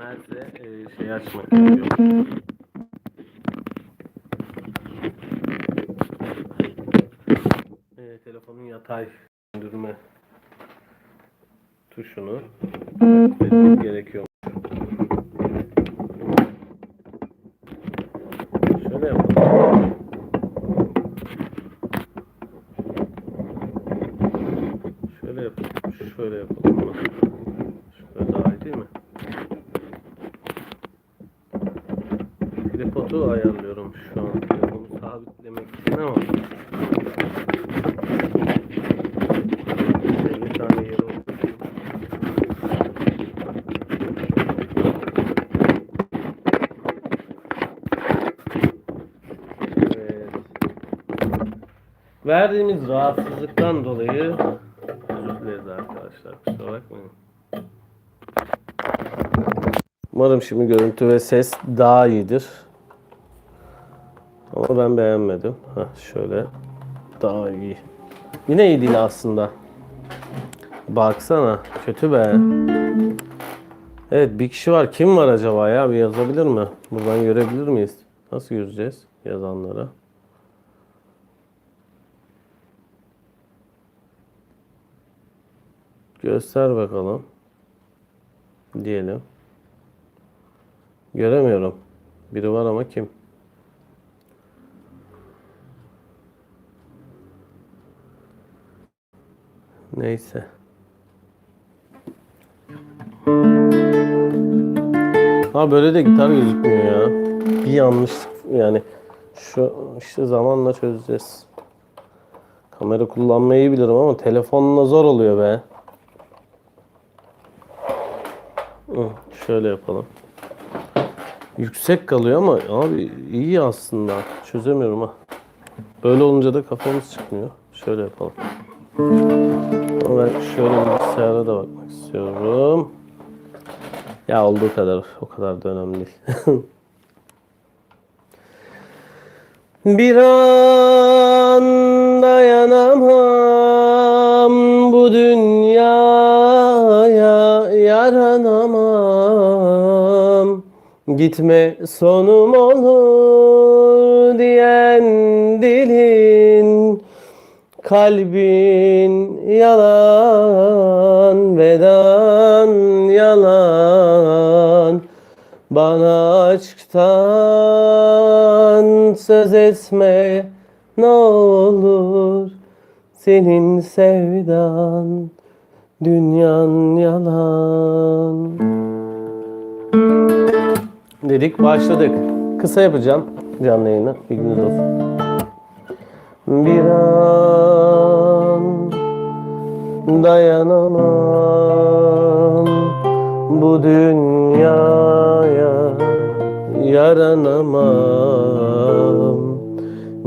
istemezse e, şey açmak gerekiyor. E, telefonun yatay döndürme tuşunu etmek gerekiyor. Şöyle yapalım. Şöyle yapalım. Şöyle yapalım. bunu. Şöyle daha iyi değil mi? Tripodu ayarlıyorum şu an. Sabitlemek için ama 50 tane yere oturtuyorum. Evet. Verdiğimiz rahatsızlıktan dolayı özür dileriz arkadaşlar. Kusura bakmayın. Umarım şimdi görüntü ve ses daha iyidir. Ben beğenmedim. Heh, şöyle daha iyi. Yine iyi değil aslında. Baksana. Kötü be. Evet bir kişi var. Kim var acaba ya? Bir yazabilir mi? Buradan görebilir miyiz? Nasıl göreceğiz yazanları? Göster bakalım. Diyelim. Göremiyorum. Biri var ama kim? Neyse. Ha böyle de gitar gözükmüyor ya. Bir yanlış yani şu işte zamanla çözeceğiz. Kamera kullanmayı bilirim ama telefonla zor oluyor be. Şöyle yapalım. Yüksek kalıyor ama abi iyi aslında. Çözemiyorum ha. Böyle olunca da kafamız çıkmıyor. Şöyle yapalım. Ben şöyle bilgisayara da bakmak istiyorum. Ya olduğu kadar, o kadar da önemli değil. Bir an dayanamam bu dünyaya yaranamam Gitme sonum olur diyen dilin Kalbin yalan, vedan yalan Bana aşktan söz etme ne olur Senin sevdan dünyan yalan Dedik başladık. Kısa yapacağım canlı yayını. Bilginiz olsun. Bir an dayanamam bu dünyaya yaranamam.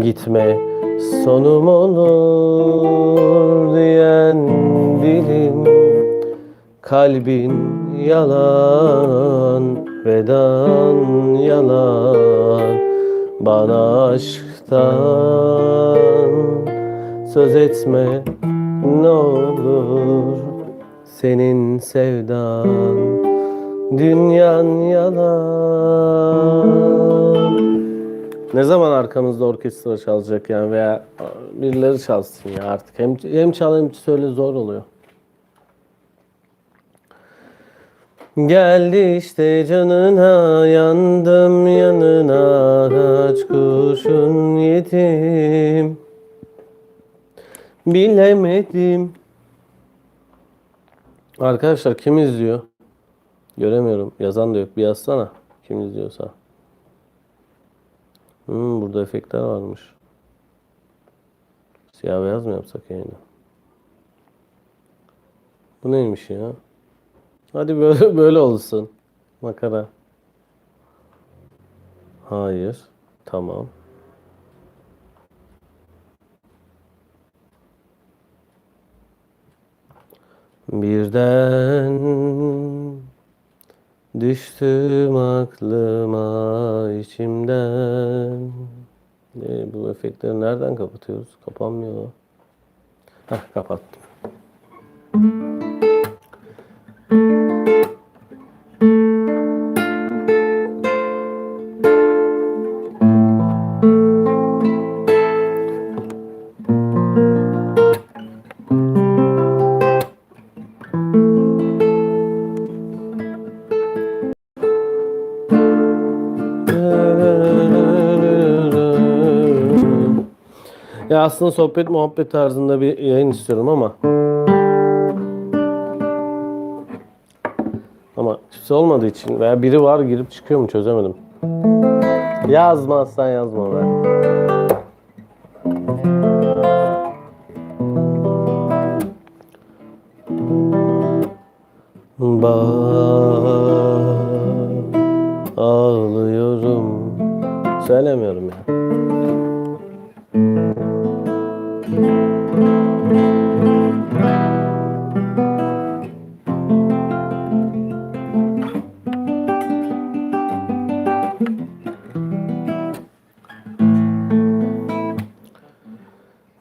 Gitme sonum olur diyen dilim kalbin yalan vedan yalan. Bana aşktan söz etme ne olur senin sevdan dünyan yalan. Ne zaman arkamızda orkestra çalacak yani veya birileri çalsın ya artık. Hem hem çal hem söyle zor oluyor. Geldi işte canına yandım yanına kaç kurşun yedim bilemedim. Arkadaşlar kim izliyor? Göremiyorum. Yazan da yok. Bir yazsana. Kim izliyorsa. Hmm, burada efektler varmış. Siyah beyaz mı yapsak yayını? Bu neymiş ya? Hadi böyle böyle olsun. Makara. Hayır. Tamam. Birden düştüm aklıma içimden. E, bu efektleri nereden kapatıyoruz? Kapanmıyor. Heh kapattım. Aslında sohbet muhabbet tarzında bir yayın istiyorum ama ama kimse olmadığı için veya biri var girip çıkıyor mu çözemedim. Yazmazsan yazma be.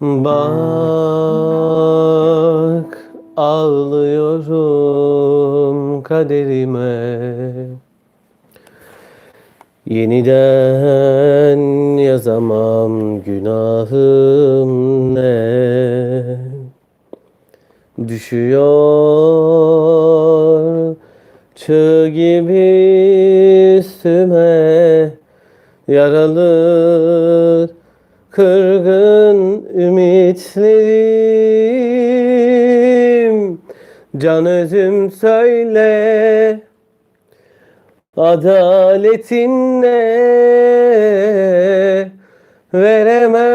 Bak ağlıyorum kaderime. Yeniden yazamam günahım ne? Düşüyor çığ gibi üstüme. Yaralı kırgın ümitlerim Can özüm söyle Adaletin ne? Veremem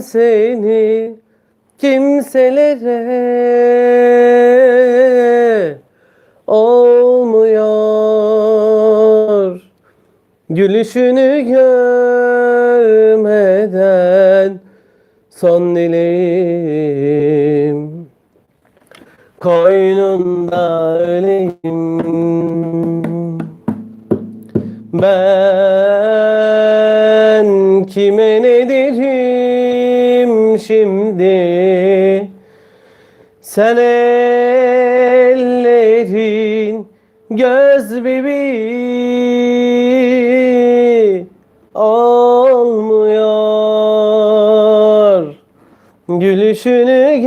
seni kimselere. Olmuyor Gülüşünü görmeden son dileğim Koynunda öleyim. Ben kime ne derim şimdi? Sen ellerin göz bebeği Gülüşünü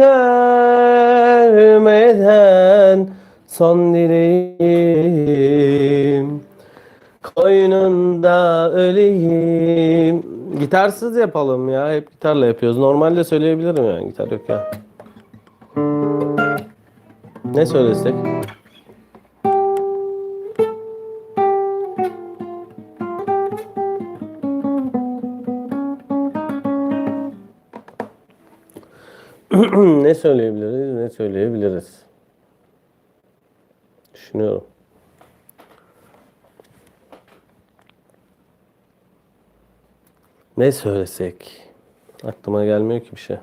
görmeden son dileğim. Koynunda öleyim. Gitarsız yapalım ya. Hep gitarla yapıyoruz. Normalde söyleyebilirim yani. Gitar yok ya. Ne söylesek? Ne söyleyebiliriz? Ne söyleyebiliriz? Düşünüyorum. Ne söylesek? Aklıma gelmiyor ki bir şey.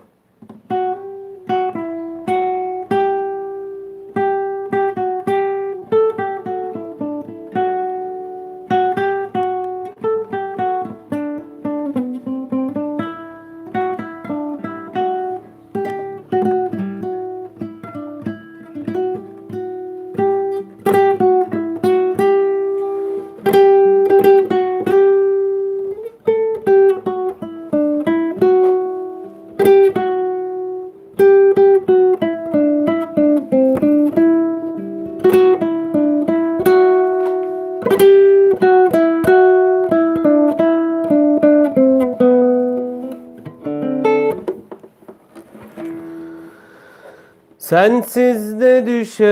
Sensiz de düşerimiş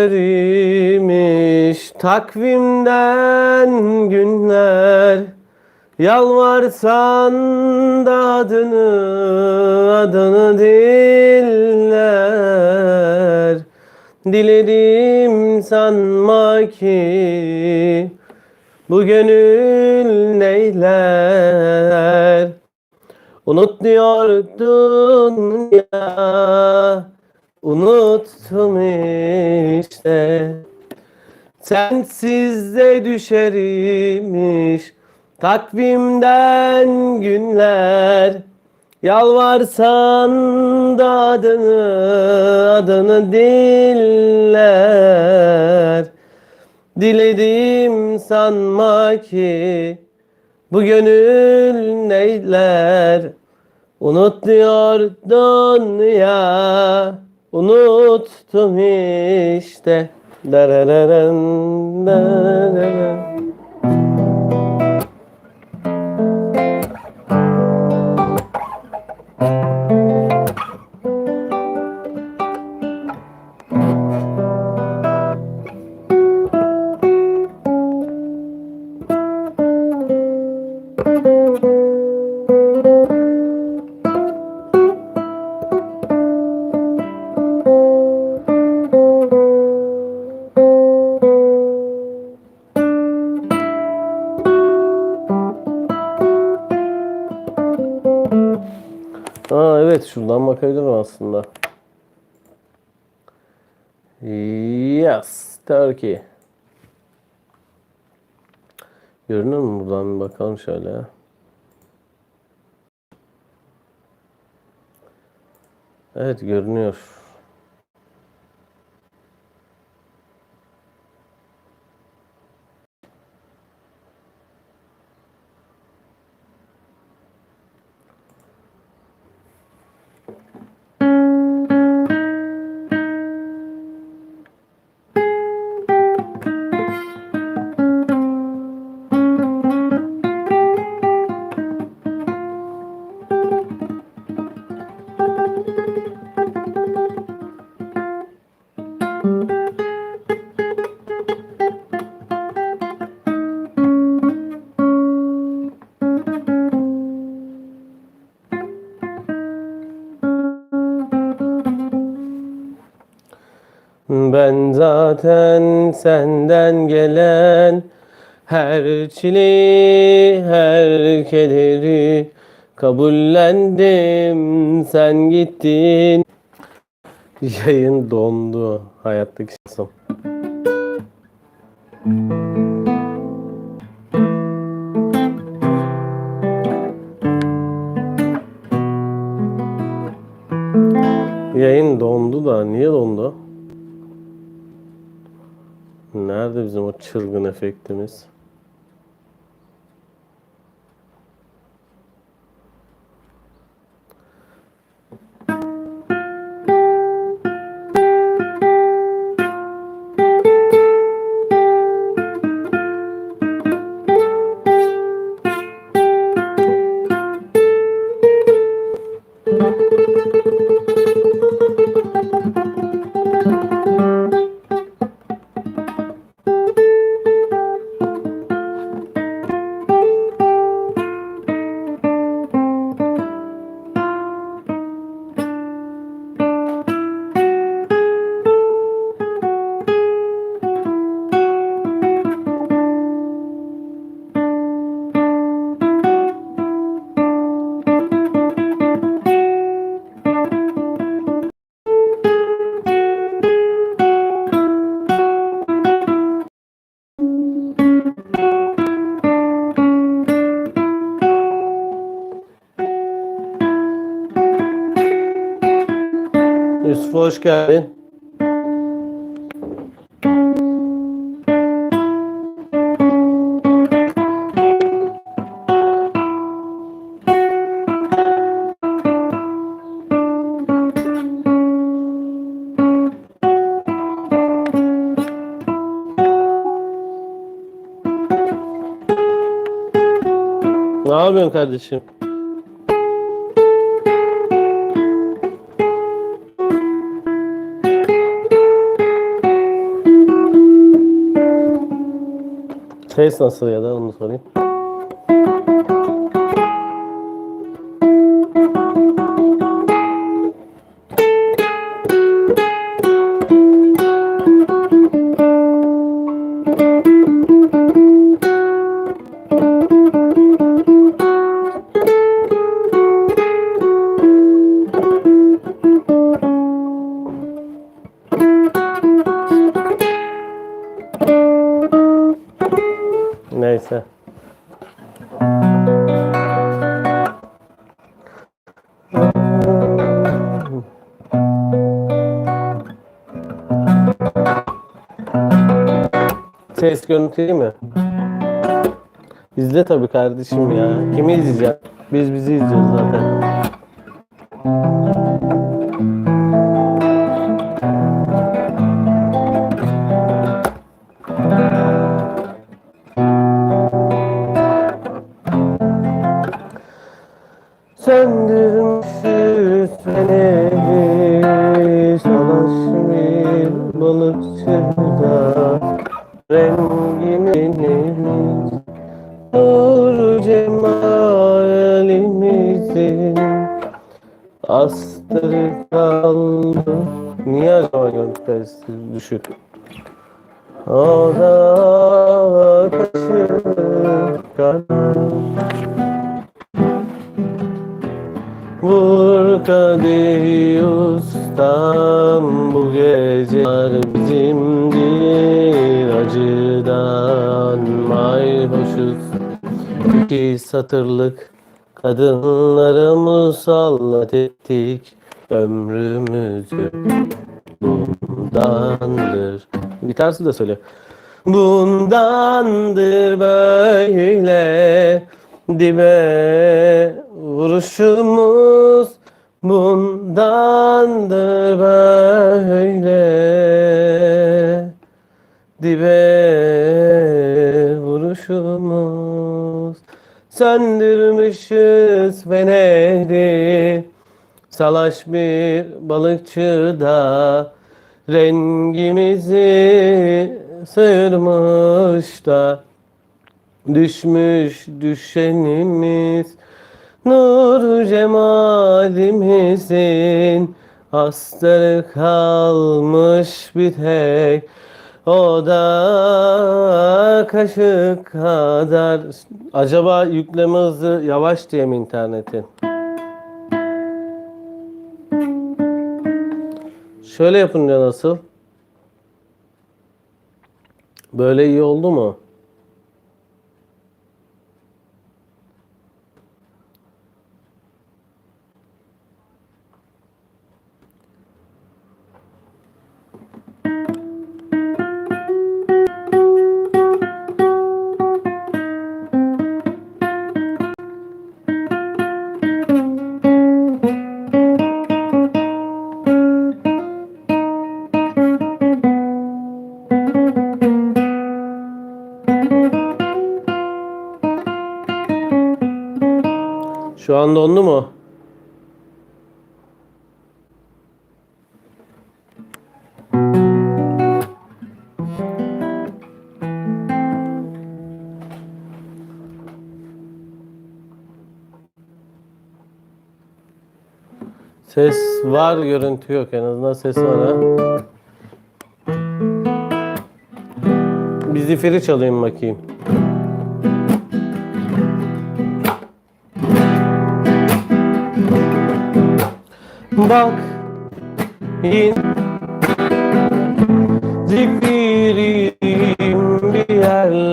takvimden günler. Yalvarsan da adını, adını diller. Diledim sanma ki bu gönül neyler? Unut diyordun ya Unuttum işte. Sensiz de düşerimiş Takvimden günler. Yalvarsan da adını Adını diller. Diledim sanma ki Bu gönül neyler? Unut diyordun ya Unuttum işte. Darararen, darararen. Aslında. Yes, Turkey. Görünür mü buradan bir bakalım şöyle. Evet görünüyor. Zaten senden gelen her çileyi, her kederi kabullendim. Sen gittin. Yayın dondu. Hayattaki şansım. Yayın dondu da niye dondu? Nerede bizim o çılgın efektimiz? acho que é. Ne yapıyorsun? Ses nasıl ya da onu sorayım. Ses görüntü değil mi? İzle tabii kardeşim ya. Kimi izleyeceğim? Biz bizi izliyoruz zaten. kana Vur kadehi ustam bu gece var bizimdir acıdan mayhoşuz İki satırlık kadınlara musallat ettik ömrümüzü bundandır. Gitarsı da söyle. Bundandır böyle dibe vuruşumuz. Bundandır böyle dibe vuruşumuz. Söndürmüşüz feneri salaş bir balıkçı da rengimizi sıyırmış da düşmüş düşenimiz nur cemalimizin astarı kalmış bir tek o da kaşık kadar. Acaba yükleme hızı yavaş diye mi internetin? Şöyle yapınca nasıl? Böyle iyi oldu mu? Şu an dondu mu? Ses var, görüntü yok. En azından ses var ha. Bir zifiri çalayım bakayım. Bak yine zifirim bir yer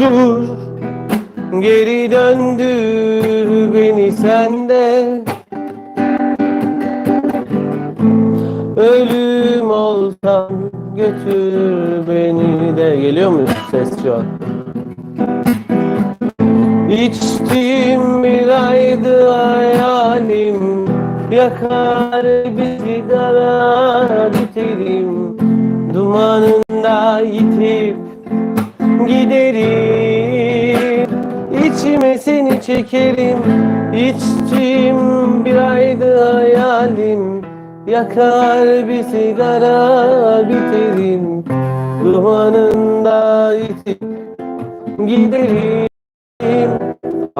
Dur geri döndür beni sende. Ölüm olsam götür beni de. Geliyor mu ses şu an? İçtiğim bir aydı hayalim Yakar bir sigara biterim. Dumanında yitip giderim. İçime seni çekerim. İçtiğim bir aydı hayalim. Yakar bir sigara biterim. Dumanında yitip giderim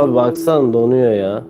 Abi baksana donuyor ya.